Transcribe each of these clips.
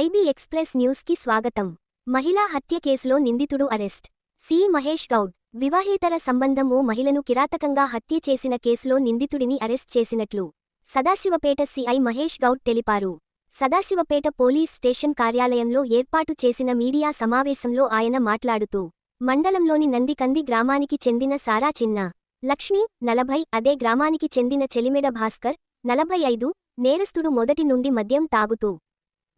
IB express న్యూస్కి స్వాగతం. మహిళా హత్య కేసులో నిందితుడు అరెస్ట్. సి. మహేష్ గౌడ్. వివాహేతర సంబంధం ఓ మహిళను కిరాతకంగా హత్య చేసిన కేసులో నిందితుడిని అరెస్ట్ చేసినట్లు సదాశివపేట సిఐ మహేష్ గౌడ్ తెలిపారు. సదాశివపేట పోలీస్ స్టేషన్ కార్యాలయంలో ఏర్పాటు చేసిన మీడియా సమావేశంలో ఆయన మాట్లాడుతూ మండలంలోని నందికంది గ్రామానికి చెందిన సారా చిన్న లక్ష్మి నలభై అదే గ్రామానికి చెందిన చెలిమెడ భాస్కర్ నలభై ఐదు నేరస్తుడు మొదటి నుండి మద్యం తాగుతూ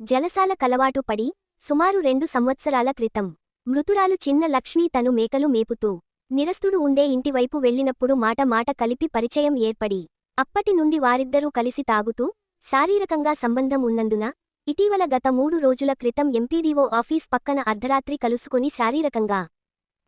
జలసాల కలవాటు పడి సుమారు రెండు సంవత్సరాల క్రితం మృతురాలు చిన్న లక్ష్మీ తను మేకలు మేపుతూ నిరస్తుడు ఉండే ఇంటివైపు వెళ్ళినప్పుడు మాట మాట కలిపి పరిచయం ఏర్పడి అప్పటి నుండి వారిద్దరూ కలిసి తాగుతూ శారీరకంగా సంబంధం ఉన్నందున ఇటీవల గత మూడు రోజుల క్రితం ఎంపీడీఓ ఆఫీస్ పక్కన అర్ధరాత్రి కలుసుకుని శారీరకంగా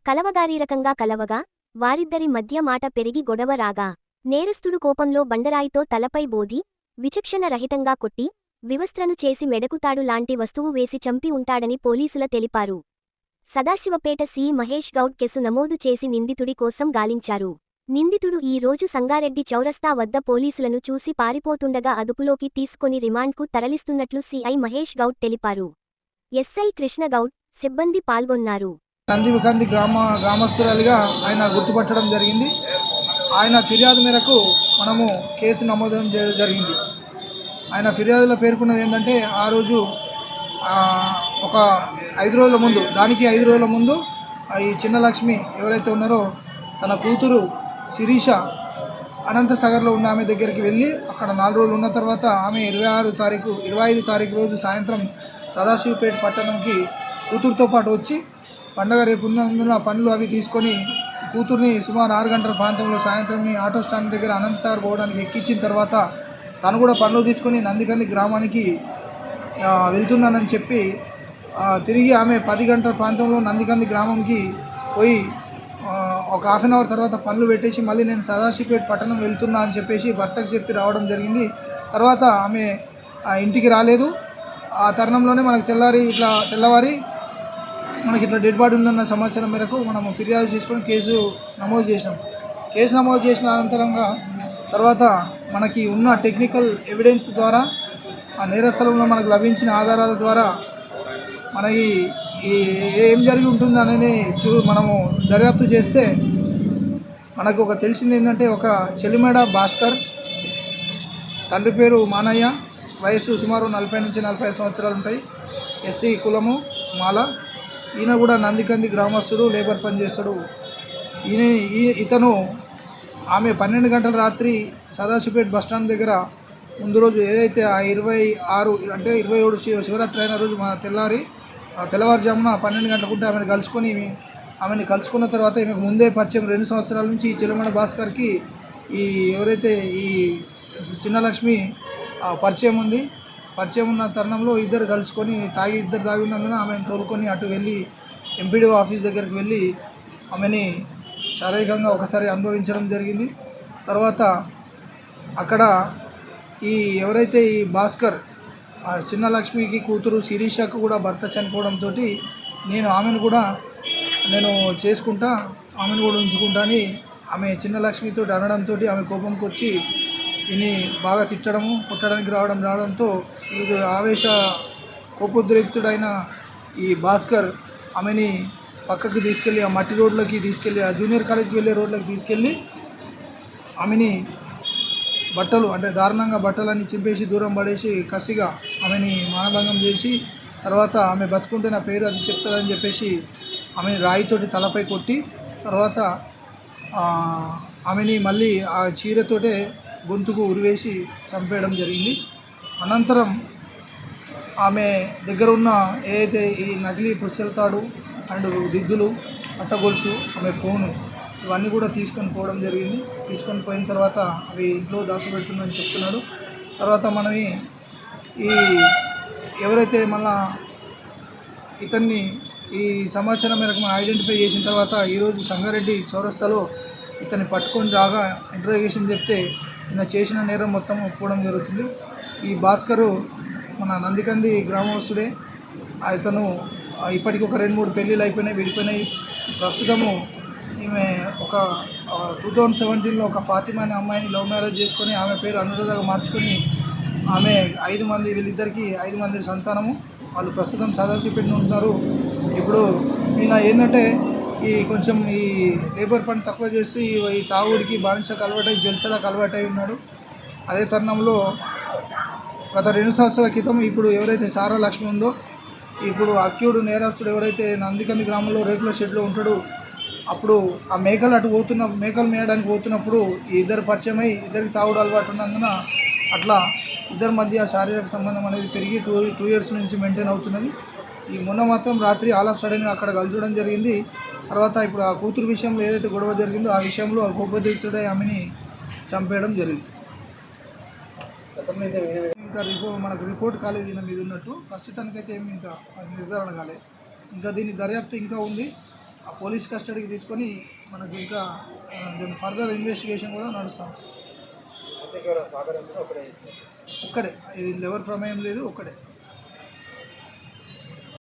కలవగారీరకంగా కలవగా వారిద్దరి మధ్య మాట పెరిగి గొడవ రాగా నేరస్తుడు కోపంలో బండరాయితో తలపై బోది విచక్షణ రహితంగా కొట్టి వివస్త్రను చేసి మెడకుతాడు లాంటి వస్తువు వేసి చంపి ఉంటాడని పోలీసుల తెలిపారు. సదాశివపేట సి. మహేష్ గౌడ్ కేసు నమోదు చేసి నిందితుడి కోసం గాలించారు. నిందితుడు ఈ రోజు సంగారెడ్డి చౌరస్తా వద్ద పోలీసులను చూసి పారిపోతుండగా అదుపులోకి తీసుకొని రిమాండ్కు తరలిస్తున్నట్లు సిఐ మహేష్ గౌడ్ తెలిపారు. ఎస్ఐ కృష్ణగౌడ్ సిబ్బంది పాల్గొన్నారు. గ్రామ గ్రామస్తురాలిగా ఆయన గుర్తుపట్టడం జరిగింది. ఆయన ఫిర్యాదు మేరకు మనము కేసు నమోదు చేయడం జరిగింది. ఆయన ఫిర్యాదులో పేర్కొన్నది ఏంటంటే ఆ రోజు ఒక ఐదు రోజుల ముందు దానికి ఐదు రోజుల ముందు ఈ చిన్న లక్ష్మి ఎవరైతే ఉన్నారో తన కూతురు శిరీష అనంతసాగర్లో ఉన్న ఆమె దగ్గరికి వెళ్ళి అక్కడ నాలుగు రోజులు ఉన్న తర్వాత ఆమె ఇరవై ఆరు తారీఖు ఇరవై ఐదు తారీఖు రోజు సాయంత్రం సదాశివపేట పట్టణంకి కూతురుతో పాటు వచ్చి పండగ రేపు ఉన్నందున పనులు అవి తీసుకొని కూతుర్ని సుమారు ఆరు గంటల ప్రాంతంలో సాయంత్రం ఆటో స్టాండ్ దగ్గర అనంతసాగర్ పోవడానికి ఎక్కించిన తర్వాత తను కూడా పనులు తీసుకొని నందికంది గ్రామానికి వెళ్తున్నానని చెప్పి తిరిగి ఆమె పది గంటల ప్రాంతంలో నందికంది గ్రామంకి పోయి ఒక హాఫ్ అన్ అవర్ తర్వాత పనులు పెట్టేసి మళ్ళీ నేను సదాశివపేట పట్టణం వెళ్తున్నా అని చెప్పేసి భర్తకు చెప్పి రావడం జరిగింది. తర్వాత ఆమె ఇంటికి రాలేదు. ఆ తరుణంలోనే మనకు తెల్లారి ఇట్లా తెల్లవారి మనకి ఇట్లా డెడ్ బాడీ ఉందన్న సమాచారం మేరకు మనము ఫిర్యాదు చేసుకొని కేసు నమోదు చేసినాం. కేసు నమోదు చేసిన అనంతరంగా తర్వాత మనకి ఉన్న టెక్నికల్ ఎవిడెన్స్ ద్వారా ఆ నేరస్థలంలో మనకు లభించిన ఆధారాల ద్వారా మనకి ఈ ఏం జరిగి ఉంటుంది అనేది చూ మనము దర్యాప్తు చేస్తే మనకు ఒక తెలిసింది ఏంటంటే ఒక చెలిమేడ భాస్కర్ తండ్రి పేరు మానయ్య వయసు సుమారు నలభై నుంచి నలభై సంవత్సరాలు ఉంటాయి. ఎస్సీ కులము మాల. ఈయన కూడా నందికంది గ్రామస్తుడు లేబర్ పని చేస్తాడు ఈయన ఈ- ఇతను ఆమె పన్నెండు గంటల రాత్రి సదాశివపేట బస్టాండ్ దగ్గర ముందు రోజు ఏదైతే ఆ ఇరవై ఆరు అంటే ఇరవై ఏడు శివరాత్రి అయిన రోజు మా తెల్లారి తెల్లవారుజామున పన్నెండు గంటలకుంటే ఆమెను కలుసుకొని ఆమెను కలుసుకున్న తర్వాత ఈమెకు ముందే పరిచయం రెండు సంవత్సరాల నుంచి ఈ చిలమణ భాస్కర్కి ఈ ఎవరైతే ఈ చిన్నలక్ష్మి పరిచయం ఉంది. పరిచయం ఉన్న తరుణంలో ఇద్దరు కలుసుకొని తాగి ఇద్దరు తాగి ఉన్నందున ఆమెను తోలుకొని అటు వెళ్ళి ఎంపీడీఓ ఆఫీస్ దగ్గరికి వెళ్ళి ఆమెని శారీరకంగా ఒకసారి అనుభవించడం జరిగింది. తర్వాత అక్కడ ఈ ఎవరైతే ఈ భాస్కర్ ఆ చిన్న లక్ష్మికి కూతురు శిరీషకు కూడా భర్త చనిపోవడంతో నేను ఆమెను కూడా నేను చేసుకుంటా ఆమెను కూడా ఉంచుకుంటా అని ఆమె చిన్న లక్ష్మితో అనడంతో ఆమె కోపంకి వచ్చి ఇని బాగా తిట్టడము కొట్టడానికి రావడం రావడంతో ఇది ఆవేశ కోపోద్రిక్తుడైన ఈ భాస్కర్ ఆమెని పక్కకి తీసుకెళ్ళి ఆ మట్టి రోడ్లకి తీసుకెళ్ళి ఆ జూనియర్ కాలేజ్కి వెళ్ళే రోడ్లకి తీసుకెళ్ళి ఆమెని బట్టలు అంటే దారుణంగా బట్టలన్నీ చింపేసి దూరం పడేసి కసిగా ఆమెని మానభంగం చేసి తర్వాత ఆమె బతుకుంటే నా పేరు అది చెప్తుందని చెప్పేసి ఆమెని రాయితోటి తలపై కొట్టి తర్వాత ఆమెని మళ్ళీ ఆ చీరతోటే గొంతుకు ఉరివేసి చంపేయడం జరిగింది. అనంతరం ఆమె దగ్గర ఉన్న ఏదైతే ఈ నకిలీ పుస్తలతాడు అండ్ దిద్దులు అట్టగొలుసు ఆమె ఫోను ఇవన్నీ కూడా తీసుకొని పోవడం జరిగింది. తీసుకొని పోయిన తర్వాత అవి ఇంట్లో దాచిపెడుతుందని చెప్తున్నాడు. తర్వాత మనవి ఈ ఎవరైతే మళ్ళా ఇతన్ని ఈ సమాచారం మేరకు మనం ఐడెంటిఫై చేసిన తర్వాత ఈరోజు సంగారెడ్డి చౌరస్తాలో ఇతన్ని పట్టుకొని రాగా ఇంటర్వ్యూషన్ చెప్తే ఈయన చేసిన నేరం మొత్తం ఒప్పుకోవడం జరుగుతుంది. ఈ భాస్కరు మన నందికంది గ్రామస్తుడే. ఆ ఇతను ఇప్పటికి ఒక రెండు మూడు పెళ్ళిళ్ళు అయిపోయినాయి విడిపోయినాయి. ప్రస్తుతము ఈమె ఒక టూ థౌజండ్ సెవెంటీన్లో ఒక ఫాతిమా అనే అమ్మాయిని లవ్ మ్యారేజ్ చేసుకొని ఆమె పేరు అనురాధగా మార్చుకొని ఆమె ఐదు మంది వీళ్ళిద్దరికి ఐదు మంది సంతానము. వాళ్ళు ప్రస్తుతం సదాశివపేట ఉంటున్నారు. ఇప్పుడు ఈయన ఏంటంటే ఈ కొంచెం ఈ లేబర్ పని తక్కువ చేసి ఈ తాగుడికి బానిసకు అలవాటై జల్సలకు అలవాటై ఉన్నాడు. అదే తరుణంలో గత రెండు సంవత్సరాల క్రితం ఇప్పుడు ఎవరైతే సారా లక్ష్మి ఉందో ఇప్పుడు అక్యూడు నేరస్తుడు ఎవరైతే నందికంది గ్రామంలో రేకుల షెడ్లో ఉంటాడో అప్పుడు ఆ మేకలు అటు పోతున్న మేకలు మేయడానికి పోతున్నప్పుడు ఈ ఇద్దరు పరిచయమై ఇద్దరికి తాగుడు అలవాటు ఉన్నందున అట్లా ఇద్దరి మధ్య శారీరక సంబంధం అనేది పెరిగి టూ టూ ఇయర్స్ నుంచి మెయింటైన్ అవుతున్నది. ఈ మొన్న మాత్రం రాత్రి ఆల్ ఆఫ్ సడన్గా అక్కడ కలచడం జరిగింది. తర్వాత ఇప్పుడు ఆ కూతురు విషయంలో ఏదైతే గొడవ జరిగిందో ఆ విషయంలో ఆ కోపదీక్తుడై ఆమెని చంపేయడం జరిగింది. ఇంకా రిపోర్ట్ మనకు రిపోర్ట్ కాలేదు దీని మీద ఉన్నట్టు. ప్రస్తుతానికైతే ఏమి ఇంకా నిర్ధారణ కాలేదు ఇంకా దీని దర్యాప్తు ఇంకా ఉంది. ఆ పోలీస్ కస్టడీకి తీసుకొని మనకు ఇంకా దీని ఫర్దర్ ఇన్వెస్టిగేషన్ కూడా నడుస్తాం. ఒక్కడే. ఇది ఎవరి ప్రమేయం లేదు ఒక్కడే.